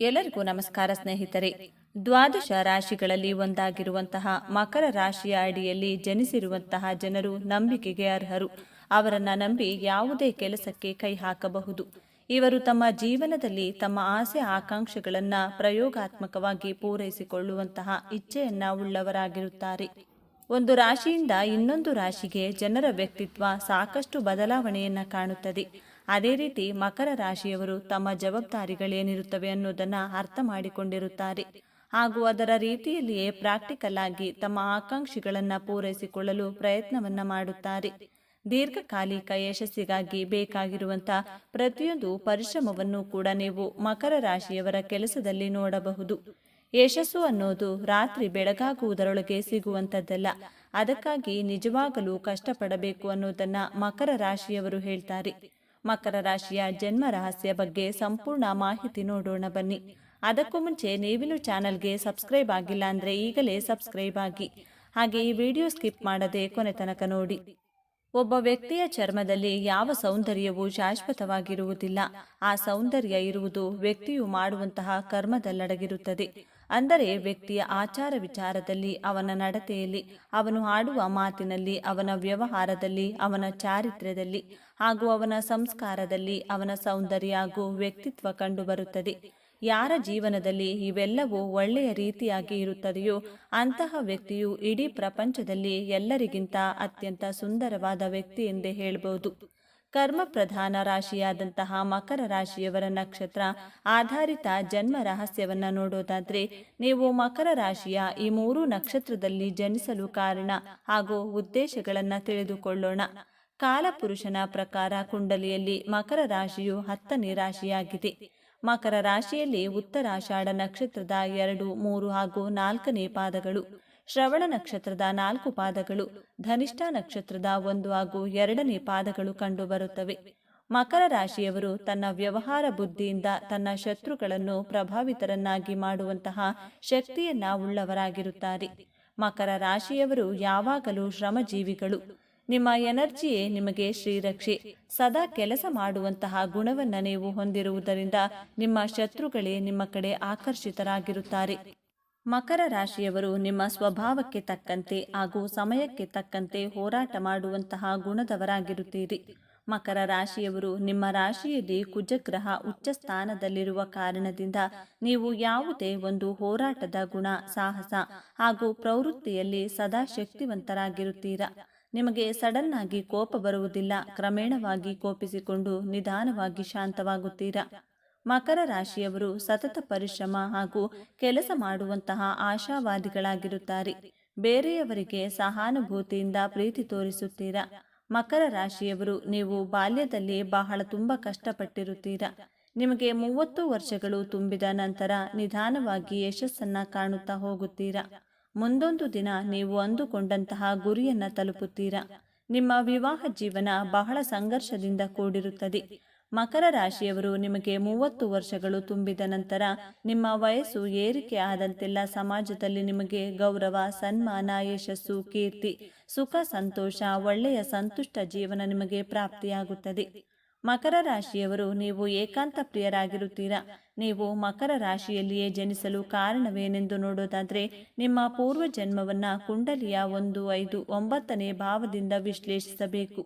ಎಲ್ಲರಿಗೂ ನಮಸ್ಕಾರ ಸ್ನೇಹಿತರೆ. ದ್ವಾದಶ ರಾಶಿಗಳಲ್ಲಿ ಒಂದಾಗಿರುವಂತಹ ಮಕರ ರಾಶಿಯ ಅಡಿಯಲ್ಲಿ ಜನಿಸಿರುವಂತಹ ಜನರು ನಂಬಿಕೆಗೆ ಅರ್ಹರು. ಅವರನ್ನ ನಂಬಿ ಯಾವುದೇ ಕೆಲಸಕ್ಕೆ ಕೈ ಹಾಕಬಹುದು. ಇವರು ತಮ್ಮ ಜೀವನದಲ್ಲಿ ತಮ್ಮ ಆಸೆ ಆಕಾಂಕ್ಷೆಗಳನ್ನು ಪ್ರಯೋಗಾತ್ಮಕವಾಗಿ ಪೂರೈಸಿಕೊಳ್ಳುವಂತಹ ಇಚ್ಛೆಯನ್ನ ಉಳ್ಳವರಾಗಿರುತ್ತಾರೆ. ಒಂದು ರಾಶಿಯಿಂದ ಇನ್ನೊಂದು ರಾಶಿಗೆ ಜನರ ವ್ಯಕ್ತಿತ್ವ ಸಾಕಷ್ಟು ಬದಲಾವಣೆಯನ್ನ ಕಾಣುತ್ತದೆ. ಅದೇ ರೀತಿ ಮಕರ ರಾಶಿಯವರು ತಮ್ಮ ಜವಾಬ್ದಾರಿಗಳೇನಿರುತ್ತವೆ ಅನ್ನೋದನ್ನ ಅರ್ಥ ಮಾಡಿಕೊಂಡಿರುತ್ತಾರೆ. ಹಾಗೂ ಅದರ ರೀತಿಯಲ್ಲಿಯೇ ಪ್ರಾಕ್ಟಿಕಲ್ ಆಗಿ ತಮ್ಮ ಆಕಾಂಕ್ಷಿಗಳನ್ನು ಪೂರೈಸಿಕೊಳ್ಳಲು ಪ್ರಯತ್ನವನ್ನ ಮಾಡುತ್ತಾರೆ. ದೀರ್ಘಕಾಲಿಕ ಯಶಸ್ಸಿಗಾಗಿ ಬೇಕಾಗಿರುವಂಥ ಪ್ರತಿಯೊಂದು ಪರಿಶ್ರಮವನ್ನು ಕೂಡ ನೀವು ಮಕರ ರಾಶಿಯವರ ಕೆಲಸದಲ್ಲಿ ನೋಡಬಹುದು. ಯಶಸ್ಸು ಅನ್ನೋದು ರಾತ್ರಿ ಬೆಳಗಾಗುವುದರೊಳಗೆ ಸಿಗುವಂಥದ್ದಲ್ಲ ಅದಕ್ಕಾಗಿ ನಿಜವಾಗಲೂ ಕಷ್ಟಪಡಬೇಕು ಅನ್ನೋದನ್ನ ಮಕರ ರಾಶಿಯವರು ಹೇಳ್ತಾರೆ. ಮಕರ ರಾಶಿಯ ಜನ್ಮ ರಹಸ್ಯ ಬಗ್ಗೆ ಸಂಪೂರ್ಣ ಮಾಹಿತಿ ನೋಡೋಣ ಬನ್ನಿ. ಅದಕ್ಕೂ ಮುಂಚೆ ನೀವಿನ್ನು ಚಾನಲ್ಗೆ ಸಬ್ಸ್ಕ್ರೈಬ್ ಆಗಿಲ್ಲ ಅಂದರೆ ಈಗಲೇ ಸಬ್ಸ್ಕ್ರೈಬ್ ಆಗಿ. ಹಾಗೆ ಈ ವಿಡಿಯೋ ಸ್ಕಿಪ್ ಮಾಡದೆ ಕೊನೆ ತನಕ ನೋಡಿ. ಒಬ್ಬ ವ್ಯಕ್ತಿಯ ಚರ್ಮದಲ್ಲಿ ಯಾವ ಸೌಂದರ್ಯವೂ ಶಾಶ್ವತವಾಗಿರುವುದಿಲ್ಲ. ಆ ಸೌಂದರ್ಯ ಇರುವುದು ವ್ಯಕ್ತಿಯು ಮಾಡುವಂತಹ ಕರ್ಮದಲ್ಲಡಗಿರುತ್ತದೆ. ಅಂದರೆ ವ್ಯಕ್ತಿಯ ಆಚಾರ ವಿಚಾರದಲ್ಲಿ ಅವನ ನಡತೆಯಲ್ಲಿ, ಅವನು ಆಡುವ ಮಾತಿನಲ್ಲಿ, ಅವನ ವ್ಯವಹಾರದಲ್ಲಿ, ಅವನ ಚಾರಿತ್ರ್ಯದಲ್ಲಿ ಹಾಗೂ ಅವನ ಸಂಸ್ಕಾರದಲ್ಲಿ ಅವನ ಸೌಂದರ್ಯ ಹಾಗೂ ವ್ಯಕ್ತಿತ್ವ ಕಂಡುಬರುತ್ತದೆ. ಯಾರ ಜೀವನದಲ್ಲಿ ಇವೆಲ್ಲವೂ ಒಳ್ಳೆಯ ರೀತಿಯಾಗಿ ಇರುತ್ತದೆಯೋ ಅಂತಹ ವ್ಯಕ್ತಿಯು ಇಡೀ ಪ್ರಪಂಚದಲ್ಲಿ ಎಲ್ಲರಿಗಿಂತ ಅತ್ಯಂತ ಸುಂದರವಾದ ವ್ಯಕ್ತಿ ಎಂದೇ ಹೇಳಬಹುದು ಕರ್ಮ ಪ್ರಧಾನ ರಾಶಿಯಾದಂತಹ ಮಕರ ರಾಶಿಯವರ ನಕ್ಷತ್ರ ಆಧಾರಿತ ಜನ್ಮ ರಹಸ್ಯವನ್ನ ನೋಡೋದಾದ್ರೆ ನೀವು ಮಕರ ರಾಶಿಯ ಈ ಮೂರು ನಕ್ಷತ್ರದಲ್ಲಿ ಜನಿಸಲು ಕಾರಣ ಹಾಗೂ ಉದ್ದೇಶಗಳನ್ನ ತಿಳಿದುಕೊಳ್ಳೋಣ. ಕಾಲಪುರುಷನ ಪ್ರಕಾರ ಕುಂಡಲಿಯಲ್ಲಿ ಮಕರ ರಾಶಿಯು ಹತ್ತನೇ ರಾಶಿಯಾಗಿದೆ. ಮಕರ ರಾಶಿಯಲ್ಲಿ ಉತ್ತರಾಷಾಢ ನಕ್ಷತ್ರದ ಎರಡು, ಮೂರು ಹಾಗೂ ನಾಲ್ಕನೇ ಪಾದಗಳು. ಶ್ರವಣ ನಕ್ಷತ್ರದ ನಾಲ್ಕು ಪಾದಗಳು, ಧನಿಷ್ಠ ನಕ್ಷತ್ರದ ಒಂದು ಹಾಗೂ ಎರಡನೇ ಪಾದಗಳು ಕಂಡುಬರುತ್ತವೆ. ಮಕರ ರಾಶಿಯವರು ತನ್ನ ವ್ಯವಹಾರ ಬುದ್ಧಿಯಿಂದ ತನ್ನ ಶತ್ರುಗಳನ್ನು ಪ್ರಭಾವಿತರನ್ನಾಗಿ ಮಾಡುವಂತಹ ಶಕ್ತಿಯನ್ನ ಉಳ್ಳವರಾಗಿರುತ್ತಾರೆ. ಮಕರ ರಾಶಿಯವರು ಯಾವಾಗಲೂ ಶ್ರಮಜೀವಿಗಳು. ನಿಮ್ಮ ಎನರ್ಜಿಯೇ ನಿಮಗೆ ಶ್ರೀರಕ್ಷೆ. ಸದಾ ಕೆಲಸ ಮಾಡುವಂತಹ ಗುಣವನ್ನ ನೀವು ಹೊಂದಿರುವುದರಿಂದ ನಿಮ್ಮ ಶತ್ರುಗಳೇ ನಿಮ್ಮ ಕಡೆ ಆಕರ್ಷಿತರಾಗಿರುತ್ತಾರೆ. ಮಕರ ರಾಶಿಯವರು ನಿಮ್ಮ ಸ್ವಭಾವಕ್ಕೆ ತಕ್ಕಂತೆ ಹಾಗೂ ಸಮಯಕ್ಕೆ ತಕ್ಕಂತೆ ಹೋರಾಟ ಮಾಡುವಂತಹ ಗುಣದವರಾಗಿರುತ್ತೀರಿ. ಮಕರ ರಾಶಿಯವರು ನಿಮ್ಮ ರಾಶಿಯಲ್ಲಿ ಕುಜಗ್ರಹ ಉಚ್ಚ ಸ್ಥಾನದಲ್ಲಿರುವ ಕಾರಣದಿಂದ ನೀವು ಯಾವುದೇ ಒಂದು ಹೋರಾಟದ ಗುಣ, ಸಾಹಸ ಹಾಗೂ ಪ್ರವೃತ್ತಿಯಲ್ಲಿ ಸದಾ ಶಕ್ತಿವಂತರಾಗಿರುತ್ತೀರಾ? ನಿಮಗೆ ಸಡನ್ ಆಗಿ ಕೋಪ ಬರುವುದಿಲ್ಲ, ಕ್ರಮೇಣವಾಗಿ ಕೋಪಿಸಿಕೊಂಡು ನಿಧಾನವಾಗಿ ಶಾಂತವಾಗುತ್ತೀರಾ? ಮಕರ ರಾಶಿಯವರು ಸತತ ಪರಿಶ್ರಮ ಹಾಗೂ ಕೆಲಸ ಮಾಡುವಂತಹ ಆಶಾವಾದಿಗಳಾಗಿರುತ್ತಾರೆ. ಬೇರೆಯವರಿಗೆ ಸಹಾನುಭೂತಿಯಿಂದ ಪ್ರೀತಿ ತೋರಿಸುತ್ತೀರಾ? ಮಕರ ರಾಶಿಯವರು ನೀವು ಬಾಲ್ಯದಲ್ಲಿ ಬಹಳ ತುಂಬ ಕಷ್ಟಪಟ್ಟಿರುತ್ತೀರಾ? ನಿಮಗೆ ಮೂವತ್ತು ವರ್ಷಗಳು ತುಂಬಿದ ನಂತರ ನಿಧಾನವಾಗಿ ಯಶಸ್ಸನ್ನ ಕಾಣುತ್ತಾ ಹೋಗುತ್ತೀರಾ? ಮುಂದೊಂದು ದಿನ ನೀವು ಅಂದುಕೊಂಡಂತಹ ಗುರಿಯನ್ನ ತಲುಪುತ್ತೀರಾ? ನಿಮ್ಮ ವಿವಾಹ ಜೀವನ ಬಹಳ ಸಂಘರ್ಷದಿಂದ ಕೂಡಿರುತ್ತದೆ. ಮಕರ ರಾಶಿಯವರು ನಿಮಗೆ ಮೂವತ್ತು ವರ್ಷಗಳು ತುಂಬಿದ ನಂತರ ನಿಮ್ಮ ವಯಸ್ಸು ಏರಿಕೆ ಆದಂತೆಲ್ಲ ಸಮಾಜದಲ್ಲಿ ನಿಮಗೆ ಗೌರವ, ಸನ್ಮಾನ, ಯಶಸ್ಸು, ಕೀರ್ತಿ, ಸುಖ, ಸಂತೋಷ, ಒಳ್ಳೆಯ ಸಂತುಷ್ಟ ಜೀವನ ನಿಮಗೆ ಪ್ರಾಪ್ತಿಯಾಗುತ್ತದೆ. ಮಕರ ರಾಶಿಯವರು ನೀವು ಏಕಾಂತ ಪ್ರಿಯರಾಗಿರುತ್ತೀರಾ? ನೀವು ಮಕರ ರಾಶಿಯಲ್ಲಿಯೇ ಜನಿಸಲು ಕಾರಣವೇನೆಂದು ನೋಡೋದಾದರೆ ನಿಮ್ಮ ಪೂರ್ವ ಜನ್ಮವನ್ನು ಕುಂಡಲಿಯ ಒಂದು ಐದು ಒಂಬತ್ತನೇ ಭಾವದಿಂದ ವಿಶ್ಲೇಷಿಸಬೇಕು.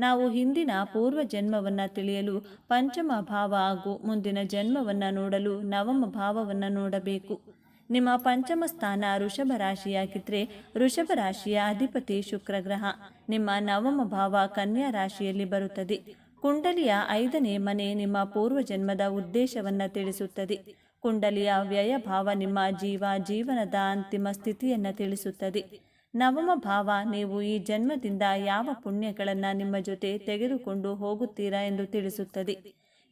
ನಾವು ಹಿಂದಿನ ಪೂರ್ವ ಜನ್ಮವನ್ನು ತಿಳಿಯಲು ಪಂಚಮ ಭಾವ ಹಾಗೂ ಮುಂದಿನ ಜನ್ಮವನ್ನು ನೋಡಲು ನವಮ ಭಾವವನ್ನು ನೋಡಬೇಕು. ನಿಮ್ಮ ಪಂಚಮ ಸ್ಥಾನ ಋಷಭ ರಾಶಿಯಾಗಿದ್ದರೆ ವೃಷಭ ರಾಶಿಯ ಅಧಿಪತಿ ಶುಕ್ರ ಗ್ರಹ. ನಿಮ್ಮ ನವಮ ಭಾವ ಕನ್ಯಾ ರಾಶಿಯಲ್ಲಿ ಬರುತ್ತದೆ. ಕುಂಡಲಿಯ ಐದನೇ ಮನೆ ನಿಮ್ಮ ಪೂರ್ವಜನ್ಮದ ಉದ್ದೇಶವನ್ನು ತಿಳಿಸುತ್ತದೆ. ಕುಂಡಲಿಯ ವ್ಯಯ ಭಾವ ನಿಮ್ಮ ಜೀವ, ಜೀವನದ ಅಂತಿಮ ಸ್ಥಿತಿಯನ್ನು ತಿಳಿಸುತ್ತದೆ. ನವಮ ಭಾವ, ನೀವು ಈ ಜನ್ಮದಿಂದ ಯಾವ ಪುಣ್ಯಗಳನ್ನು ನಿಮ್ಮ ಜೊತೆ ತೆಗೆದುಕೊಂಡು ಹೋಗುತ್ತೀರಾ ಎಂದು ತಿಳಿಸುತ್ತದೆ.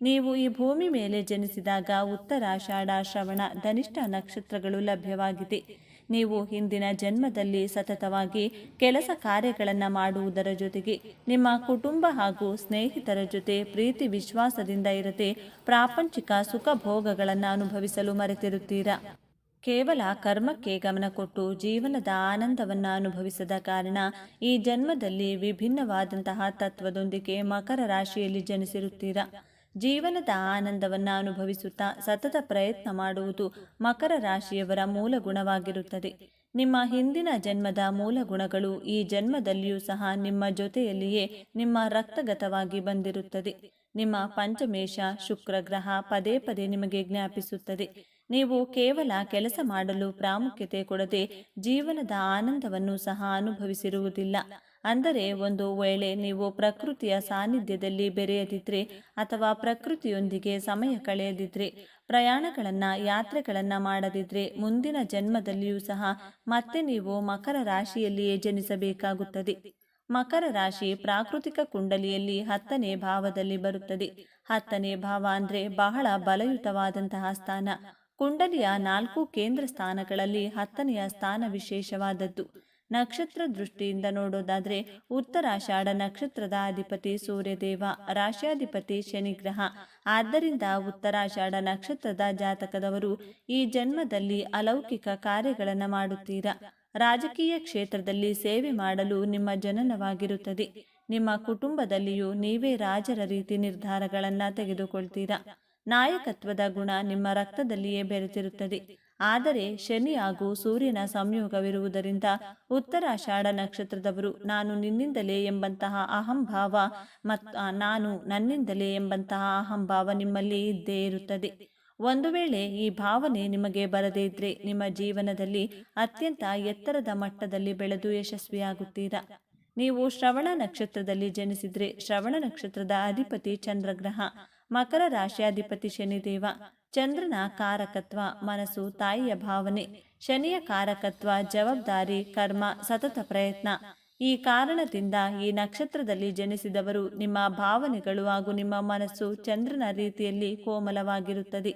ನೀವು ಈ ಭೂಮಿ ಮೇಲೆ ಜನಿಸಿದಾಗ ಉತ್ತರಾಷಾಢ ಶ್ರವಣ, ಧನಿಷ್ಠ ನಕ್ಷತ್ರಗಳು ಲಭ್ಯವಾಗಿದೆ. ನೀವು ಹಿಂದಿನ ಜನ್ಮದಲ್ಲಿ ಸತತವಾಗಿ ಕೆಲಸ ಕಾರ್ಯಗಳನ್ನು ಮಾಡುವುದರ ಜೊತೆಗೆ ನಿಮ್ಮ ಕುಟುಂಬ ಹಾಗೂ ಸ್ನೇಹಿತರ ಜೊತೆ ಪ್ರೀತಿ ವಿಶ್ವಾಸದಿಂದ ಇರದೆ ಪ್ರಾಪಂಚಿಕ ಸುಖ ಭೋಗಗಳನ್ನು ಅನುಭವಿಸಲು ಮರೆತಿರುತ್ತೀರಾ? ಕೇವಲ ಕರ್ಮಕ್ಕೆ ಗಮನ ಕೊಟ್ಟು ಜೀವನದ ಆನಂದವನ್ನು ಅನುಭವಿಸದ ಕಾರಣ ಈ ಜನ್ಮದಲ್ಲಿ ವಿಭಿನ್ನವಾದಂತಹ ತತ್ವದೊಂದಿಗೆ ಮಕರ ರಾಶಿಯಲ್ಲಿ ಜನಿಸಿರುತ್ತೀರಾ? ಜೀವನದ ಆನಂದವನ್ನು ಅನುಭವಿಸುತ್ತಾ ಸತತ ಪ್ರಯತ್ನ ಮಾಡುವುದು ಮಕರ ರಾಶಿಯವರ ಮೂಲ ಗುಣವಾಗಿರುತ್ತದೆ. ನಿಮ್ಮ ಹಿಂದಿನ ಜನ್ಮದ ಮೂಲ ಗುಣಗಳು ಈ ಜನ್ಮದಲ್ಲಿಯೂ ಸಹ ನಿಮ್ಮ ಜೊತೆಯಲ್ಲಿಯೇ ನಿಮ್ಮ ರಕ್ತಗತವಾಗಿ ಬಂದಿರುತ್ತದೆ. ನಿಮ್ಮ ಪಂಚಮೇಶ ಶುಕ್ರ ಗ್ರಹ ಪದೇ ಪದೇ ನಿಮಗೆ ಜ್ಞಾಪಿಸುತ್ತದೆ. ನೀವು ಕೇವಲ ಕೆಲಸ ಮಾಡಲು ಪ್ರಾಮುಖ್ಯತೆ ಕೊಡದೆ ಜೀವನದ ಆನಂದವನ್ನು ಸಹ ಅನುಭವಿಸಿರುವುದಿಲ್ಲ. ಅಂದರೆ ಒಂದು ವೇಳೆ ನೀವು ಪ್ರಕೃತಿಯ ಸಾನ್ನಿಧ್ಯದಲ್ಲಿ ಬೆರೆಯದಿದ್ರೆ ಅಥವಾ ಪ್ರಕೃತಿಯೊಂದಿಗೆ ಸಮಯ ಕಳೆಯದಿದ್ರೆ, ಪ್ರಯಾಣಗಳನ್ನು, ಯಾತ್ರೆಗಳನ್ನು ಮಾಡದಿದ್ರೆ ಮುಂದಿನ ಜನ್ಮದಲ್ಲಿಯೂ ಸಹ ಮತ್ತೆ ನೀವು ಮಕರ ರಾಶಿಯಲ್ಲಿಯೇ ಜನಿಸಬೇಕಾಗುತ್ತದೆ. ಮಕರ ರಾಶಿ ಪ್ರಾಕೃತಿಕ ಕುಂಡಲಿಯಲ್ಲಿ ಹತ್ತನೇ ಭಾವದಲ್ಲಿ ಬರುತ್ತದೆ. ಹತ್ತನೇ ಭಾವ ಅಂದ್ರೆ ಬಹಳ ಬಲಯುತವಾದಂತಹ ಸ್ಥಾನ. ಕುಂಡಲಿಯ ನಾಲ್ಕು ಕೇಂದ್ರ ಸ್ಥಾನಗಳಲ್ಲಿ ಹತ್ತನೆಯ ಸ್ಥಾನ ವಿಶೇಷವಾದದ್ದು. ನಕ್ಷತ್ರ ದೃಷ್ಟಿಯಿಂದ ನೋಡೋದಾದ್ರೆ ಉತ್ತರಾಷಾಢ ನಕ್ಷತ್ರದ ಅಧಿಪತಿ ಸೂರ್ಯದೇವ, ರಾಶ್ಯಾಧಿಪತಿ ಶನಿಗ್ರಹ. ಆದ್ದರಿಂದ ಉತ್ತರಾಷಾಢ ನಕ್ಷತ್ರದ ಜಾತಕದವರು ಈ ಜನ್ಮದಲ್ಲಿ ಅಲೌಕಿಕ ಕಾರ್ಯಗಳನ್ನು ಮಾಡುತ್ತೀರಾ? ರಾಜಕೀಯ ಕ್ಷೇತ್ರದಲ್ಲಿ ಸೇವೆ ಮಾಡಲು ನಿಮ್ಮ ಜನನವಾಗಿರುತ್ತದೆ. ನಿಮ್ಮ ಕುಟುಂಬದಲ್ಲಿಯೂ ನೀವೇ ರಾಜರ ರೀತಿ ನಿರ್ಧಾರಗಳನ್ನು ತೆಗೆದುಕೊಳ್ತೀರಾ? ನಾಯಕತ್ವದ ಗುಣ ನಿಮ್ಮ ರಕ್ತದಲ್ಲಿಯೇ ಬೆರೆತಿರುತ್ತದೆ. ಆದರೆ ಶನಿ ಹಾಗೂ ಸೂರ್ಯನ ಸಂಯೋಗವಿರುವುದರಿಂದ ಉತ್ತರಾಷಾಢ ನಕ್ಷತ್ರದವರು ನಾನು ನಿನ್ನಿಂದಲೇ ಎಂಬಂತಹ ಅಹಂಭಾವ ಮತ್ತು ನಾನು ನನ್ನಿಂದಲೇ ಎಂಬಂತಹ ಅಹಂಭಾವ ನಿಮ್ಮಲ್ಲಿ ಇದ್ದೇ ಇರುತ್ತದೆ. ಒಂದು ವೇಳೆ ಈ ಭಾವನೆ ನಿಮಗೆ ಬರದೇ ಇದ್ರೆ ನಿಮ್ಮ ಜೀವನದಲ್ಲಿ ಅತ್ಯಂತ ಎತ್ತರದ ಮಟ್ಟದಲ್ಲಿ ಬೆಳೆದು ಯಶಸ್ವಿಯಾಗುತ್ತೀರಾ? ನೀವು ಶ್ರವಣ ನಕ್ಷತ್ರದಲ್ಲಿ ಜನಿಸಿದ್ರೆ ಶ್ರವಣ ನಕ್ಷತ್ರದ ಅಧಿಪತಿ ಚಂದ್ರಗ್ರಹ. ಮಕರ ರಾಶಿಯಾಧಿಪತಿ ಶನಿದೇವ ಚಂದ್ರನ ಕಾರಕತ್ವ, ಮನಸ್ಸು, ತಾಯಿಯ ಭಾವನೆ, ಶನಿಯ ಕಾರಕತ್ವ, ಜವಾಬ್ದಾರಿ, ಕರ್ಮ, ಸತತ ಪ್ರಯತ್ನ. ಈ ಕಾರಣದಿಂದ ಈ ನಕ್ಷತ್ರದಲ್ಲಿ ಜನಿಸಿದವರು ನಿಮ್ಮ ಭಾವನೆಗಳು ಹಾಗೂ ನಿಮ್ಮ ಮನಸ್ಸು ಚಂದ್ರನ ರೀತಿಯಲ್ಲಿ ಕೋಮಲವಾಗಿರುತ್ತದೆ.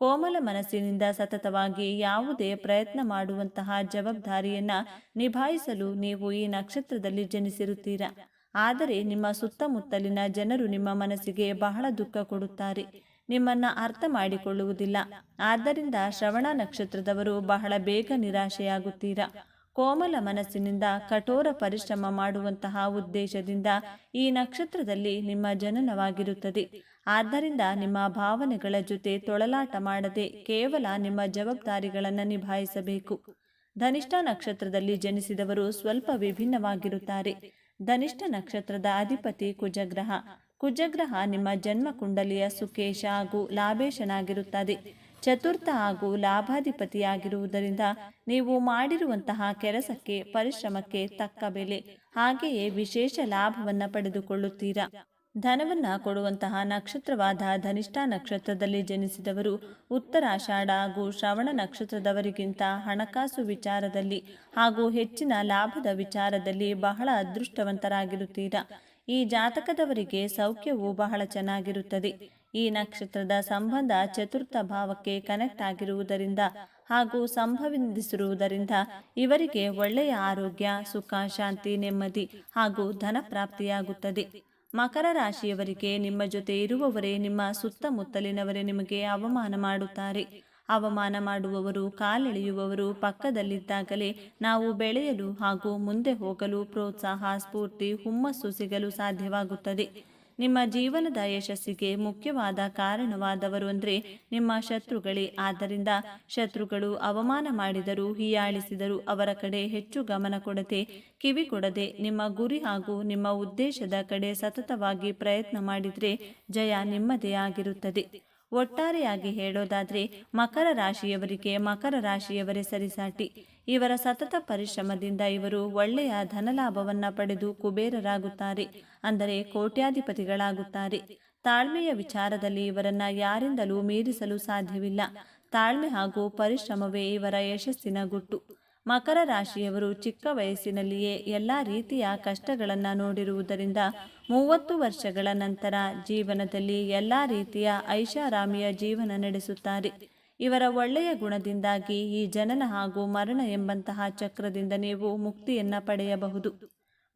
ಕೋಮಲ ಮನಸ್ಸಿನಿಂದ ಸತತವಾಗಿ ಯಾವುದೇ ಪ್ರಯತ್ನ ಮಾಡುವಂತಹ ಜವಾಬ್ದಾರಿಯನ್ನ ನಿಭಾಯಿಸಲು ನೀವು ಈ ನಕ್ಷತ್ರದಲ್ಲಿ ಜನಿಸಿರುತ್ತೀರಾ? ಆದರೆ ನಿಮ್ಮ ಸುತ್ತಮುತ್ತಲಿನ ಜನರು ನಿಮ್ಮ ಮನಸ್ಸಿಗೆ ಬಹಳ ದುಃಖ ಕೊಡುತ್ತಾರೆ. ನಿಮ್ಮನ್ನ ಅರ್ಥ ಮಾಡಿಕೊಳ್ಳುವುದಿಲ್ಲ. ಆದ್ದರಿಂದ ಶ್ರವಣ ನಕ್ಷತ್ರದವರು ಬಹಳ ಬೇಗ ನಿರಾಶೆಯಾಗುತ್ತೀರಾ? ಕೋಮಲ ಮನಸ್ಸಿನಿಂದ ಕಠೋರ ಪರಿಶ್ರಮ ಮಾಡುವಂತಹ ಉದ್ದೇಶದಿಂದ ಈ ನಕ್ಷತ್ರದಲ್ಲಿ ನಿಮ್ಮ ಜನನವಾಗಿರುತ್ತದೆ. ಆದ್ದರಿಂದ ನಿಮ್ಮ ಭಾವನೆಗಳ ಜೊತೆ ತೊಳಲಾಟ ಮಾಡದೆ ಕೇವಲ ನಿಮ್ಮ ಜವಾಬ್ದಾರಿಗಳನ್ನು ನಿಭಾಯಿಸಬೇಕು. ಧನಿಷ್ಠ ನಕ್ಷತ್ರದಲ್ಲಿ ಜನಿಸಿದವರು ಸ್ವಲ್ಪ ವಿಭಿನ್ನವಾಗಿರುತ್ತಾರೆ. ಧನಿಷ್ಠ ನಕ್ಷತ್ರದ ಅಧಿಪತಿ ಕುಜಗ್ರಹ. ಕುಜಗ್ರಹ ನಿಮ್ಮ ಜನ್ಮ ಕುಂಡಲಿಯ ಸುಕೇಶ ಹಾಗೂ ಲಾಭೇಶನಾಗಿರುತ್ತದೆ. ಚತುರ್ಥ ಹಾಗೂ ಲಾಭಾಧಿಪತಿಯಾಗಿರುವುದರಿಂದ ನೀವು ಮಾಡಿರುವಂತಹ ಕೆಲಸಕ್ಕೆ, ಪರಿಶ್ರಮಕ್ಕೆ ತಕ್ಕ ಬೆಲೆ. ಹಾಗೆಯೇ ವಿಶೇಷ ಲಾಭವನ್ನು ಪಡೆದುಕೊಳ್ಳುತ್ತೀರಾ? ಧನವನ್ನ ಕೊಡುವಂತಹ ನಕ್ಷತ್ರವಾದ ಧನಿಷ್ಠ ನಕ್ಷತ್ರದಲ್ಲಿ ಜನಿಸಿದವರು ಉತ್ತರಾಷಾಢ ಹಾಗೂ ಶ್ರವಣ ನಕ್ಷತ್ರದವರಿಗಿಂತ ಹಣಕಾಸು ವಿಚಾರದಲ್ಲಿ ಹಾಗೂ ಹೆಚ್ಚಿನ ಲಾಭದ ವಿಚಾರದಲ್ಲಿ ಬಹಳ ಅದೃಷ್ಟವಂತರಾಗಿರುತ್ತೀರಾ? ಈ ಜಾತಕದವರಿಗೆ ಸೌಖ್ಯವು ಬಹಳ ಚೆನ್ನಾಗಿರುತ್ತದೆ. ಈ ನಕ್ಷತ್ರದ ಸಂಬಂಧ ಚತುರ್ಥ ಭಾವಕ್ಕೆ ಕನೆಕ್ಟ್ ಆಗಿರುವುದರಿಂದ ಹಾಗೂ ಸಂಭವಿಸಿರುವುದರಿಂದ ಇವರಿಗೆ ಒಳ್ಳೆಯ ಆರೋಗ್ಯ, ಸುಖ, ಶಾಂತಿ, ನೆಮ್ಮದಿ ಹಾಗೂ ಧನ ಪ್ರಾಪ್ತಿಯಾಗುತ್ತದೆ. ಮಕರ ರಾಶಿಯವರಿಗೆ ನಿಮ್ಮ ಜೊತೆ ಇರುವವರೇ ನಿಮ್ಮ ಸುತ್ತಮುತ್ತಲಿನವರೇ ನಿಮಗೆ ಅವಮಾನ ಮಾಡುತ್ತಾರೆ. ಅವಮಾನ ಮಾಡುವವರು ಕಾಲೆಳೆಯುವವರು ಪಕ್ಕದಲ್ಲಿದ್ದಾಗಲೇ ನಾವು ಬೆಳೆಯಲು ಹಾಗೂ ಮುಂದೆ ಹೋಗಲು ಪ್ರೋತ್ಸಾಹ, ಸ್ಫೂರ್ತಿ, ಹುಮ್ಮಸ್ಸು ಸಿಗಲು ಸಾಧ್ಯವಾಗುತ್ತದೆ. ನಿಮ್ಮ ಜೀವನದ ಯಶಸ್ಸಿಗೆ ಮುಖ್ಯವಾದ ಕಾರಣವಾದವರು ಅಂದರೆ ನಿಮ್ಮ ಶತ್ರುಗಳೇ. ಆದ್ದರಿಂದ ಶತ್ರುಗಳು ಅವಮಾನ ಮಾಡಿದರೂ, ಹೀಯಾಳಿಸಿದರು ಅವರ ಕಡೆ ಹೆಚ್ಚು ಗಮನ ಕೊಡದೆ, ಕಿವಿ ಕೊಡದೆ, ನಿಮ್ಮ ಗುರಿ ಹಾಗೂ ನಿಮ್ಮ ಉದ್ದೇಶದ ಕಡೆ ಸತತವಾಗಿ ಪ್ರಯತ್ನ ಮಾಡಿದರೆ ಜಯ ನಿಮ್ಮದೇ ಆಗಿರುತ್ತದೆ. ಒಟ್ಟಾರೆಯಾಗಿ ಹೇಳೋದಾದ್ರೆ ಮಕರ ರಾಶಿಯವರಿಗೆ ಮಕರ ರಾಶಿಯವರೇ ಸರಿಸಾಟಿ. ಇವರ ಸತತ ಪರಿಶ್ರಮದಿಂದ ಇವರು ಒಳ್ಳೆಯ ಧನಲಾಭವನ್ನ ಪಡೆದು ಕುಬೇರರಾಗುತ್ತಾರೆ, ಅಂದರೆ ಕೋಟ್ಯಾಧಿಪತಿಗಳಾಗುತ್ತಾರೆ. ತಾಳ್ಮೆಯ ವಿಚಾರದಲ್ಲಿ ಇವರನ್ನ ಯಾರಿಂದಲೂ ಮೀರಿಸಲು ಸಾಧ್ಯವಿಲ್ಲ. ತಾಳ್ಮೆ ಹಾಗೂ ಪರಿಶ್ರಮವೇ ಇವರ ಯಶಸ್ಸಿನ ಗುಟ್ಟು. ಮಕರ ರಾಶಿಯವರು ಚಿಕ್ಕ ವಯಸ್ಸಿನಲ್ಲಿಯೇ ಎಲ್ಲ ರೀತಿಯ ಕಷ್ಟಗಳನ್ನು ನೋಡಿರುವುದರಿಂದ ಮೂವತ್ತು ವರ್ಷಗಳ ನಂತರ ಜೀವನದಲ್ಲಿ ಎಲ್ಲ ರೀತಿಯ ಐಷಾರಾಮಿಯ ಜೀವನ ನಡೆಸುತ್ತಾರೆ. ಇವರ ಒಳ್ಳೆಯ ಗುಣದಿಂದಾಗಿ ಈ ಜನನ ಹಾಗೂ ಮರಣ ಎಂಬಂತಹ ಚಕ್ರದಿಂದ ನೀವು ಮುಕ್ತಿಯನ್ನ ಪಡೆಯಬಹುದು.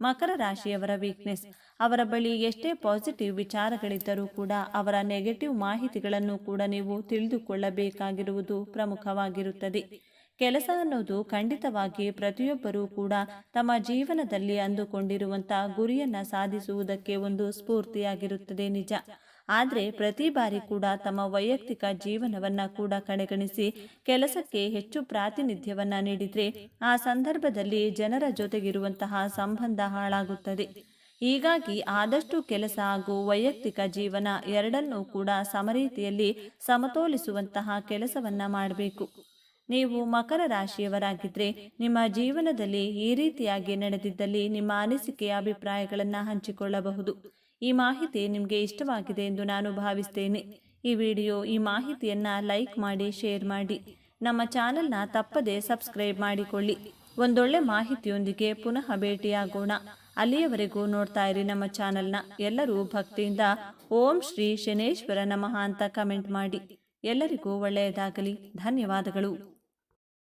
ಮಕರ ರಾಶಿಯವರ ವೀಕ್ನೆಸ್ ಅವರ ಬಳಿ ಎಷ್ಟೇ ಪಾಸಿಟಿವ್ ವಿಚಾರಗಳಿದ್ದರೂ ಕೂಡ ಅವರ ನೆಗೆಟಿವ್ ಮಾಹಿತಿಗಳನ್ನು ಕೂಡ ನೀವು ತಿಳಿದುಕೊಳ್ಳಬೇಕಾಗಿರುವುದು ಪ್ರಮುಖವಾಗಿರುತ್ತದೆ. ಕೆಲಸ ಅನ್ನೋದು ಖಂಡಿತವಾಗಿ ಪ್ರತಿಯೊಬ್ಬರೂ ಕೂಡ ತಮ್ಮ ಜೀವನದಲ್ಲಿ ಅಂದುಕೊಂಡಿರುವಂಥ ಗುರಿಯನ್ನ ಸಾಧಿಸುವುದಕ್ಕೆ ಒಂದು ಸ್ಫೂರ್ತಿಯಾಗಿರುತ್ತದೆ ನಿಜ. ಆದರೆ ಪ್ರತಿ ಬಾರಿ ಕೂಡ ತಮ್ಮ ವೈಯಕ್ತಿಕ ಜೀವನವನ್ನ ಕೂಡ ಕಡೆಗಣಿಸಿ ಕೆಲಸಕ್ಕೆ ಹೆಚ್ಚು ಪ್ರಾತಿನಿಧ್ಯವನ್ನ ನೀಡಿದ್ರೆ ಆ ಸಂದರ್ಭದಲ್ಲಿ ಜನರ ಜೊತೆಗಿರುವಂತಹ ಸಂಬಂಧ ಹಾಳಾಗುತ್ತದೆ. ಹೀಗಾಗಿ ಆದಷ್ಟು ಕೆಲಸ ಹಾಗೂ ವೈಯಕ್ತಿಕ ಜೀವನ ಎರಡನ್ನೂ ಕೂಡ ಸಮರೀತಿಯಲ್ಲಿ ಸಮತೋಲಿಸುವಂತಹ ಕೆಲಸವನ್ನ ಮಾಡಬೇಕು. ನೀವು ಮಕರ ರಾಶಿಯವರಾಗಿದ್ದರೆ ನಿಮ್ಮ ಜೀವನದಲ್ಲಿ ಈ ರೀತಿಯಾಗಿ ನಡೆದಿದ್ದಲ್ಲಿ ನಿಮ್ಮ ಅನಿಸಿಕೆಯ ಅಭಿಪ್ರಾಯಗಳನ್ನು ಹಂಚಿಕೊಳ್ಳಬಹುದು. ಈ ಮಾಹಿತಿ ನಿಮಗೆ ಇಷ್ಟವಾಗಿದೆ ಎಂದು ನಾನು ಭಾವಿಸ್ತೇನೆ. ಈ ವಿಡಿಯೋ, ಈ ಮಾಹಿತಿಯನ್ನು ಲೈಕ್ ಮಾಡಿ, ಶೇರ್ ಮಾಡಿ. ನಮ್ಮ ಚಾನಲ್ನ ತಪ್ಪದೇ ಸಬ್ಸ್ಕ್ರೈಬ್ ಮಾಡಿಕೊಳ್ಳಿ. ಒಂದೊಳ್ಳೆ ಮಾಹಿತಿಯೊಂದಿಗೆ ಪುನಃ ಭೇಟಿಯಾಗೋಣ. ಅಲ್ಲಿಯವರೆಗೂ ನೋಡ್ತಾ ಇರಿ ನಮ್ಮ ಚಾನಲ್ನ. ಎಲ್ಲರೂ ಭಕ್ತಿಯಿಂದ ಓಂ ಶ್ರೀ ಶನೇಶ್ವರ ನಮಃ ಅಂತ ಕಮೆಂಟ್ ಮಾಡಿ. ಎಲ್ಲರಿಗೂ ಒಳ್ಳೆಯದಾಗಲಿ. ಧನ್ಯವಾದಗಳು.